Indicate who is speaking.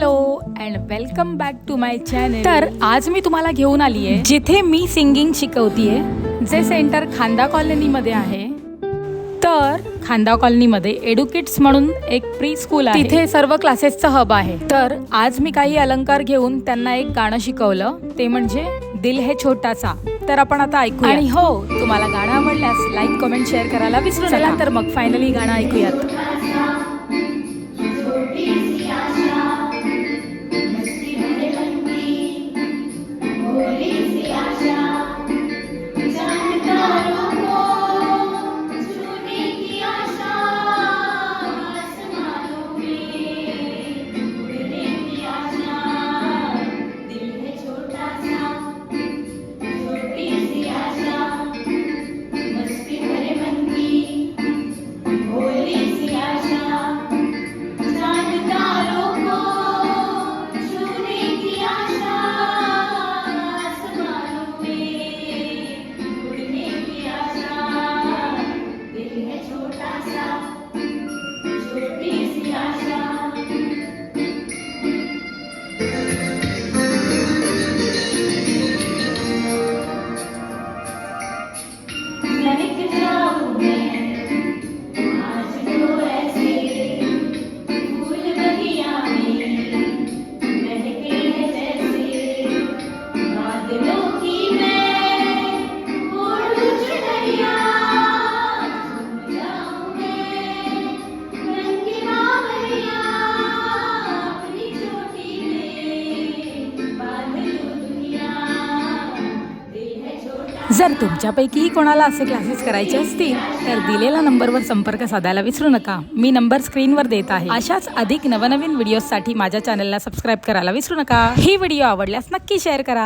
Speaker 1: Hello and welcome back to my channel तर आज मी तुम्हाला घेऊन आली आहे जिथे मी सिंगिंग शिकवतीये जे सेंटर खांदा कॉलनीमध्ये आहे. तर खांदा कॉलनीमध्ये एडुकिट्स म्हणून एक प्री स्कूल आहे. तिथे सर्व क्लासेसचं हब आहे. तर आज मी काही अलंकार घेऊन त्यांना एक गाणं शिकवलं ते म्हणजे दिल हे छोटासा. तर आपण आता ऐकू आणि हो तुम्हाला गाणं आवडल्यास लाईक कमेंट शेअर करायला विसरू नका. तर मग फायनली गाणं ऐकूयात. जर तुमच्यापैकीही कोणाला असे क्लासेस करायचे असतील तर दिलेला नंबरवर संपर्क साधायला विसरू नका. मी नंबर स्क्रीनवर देत आहे. अशाच अधिक नवनवीन व्हिडिओसाठी माझ्या चॅनलला सबस्क्राईब करायला विसरू नका. ही व्हिडिओ आवडल्यास नक्की शेअर करा.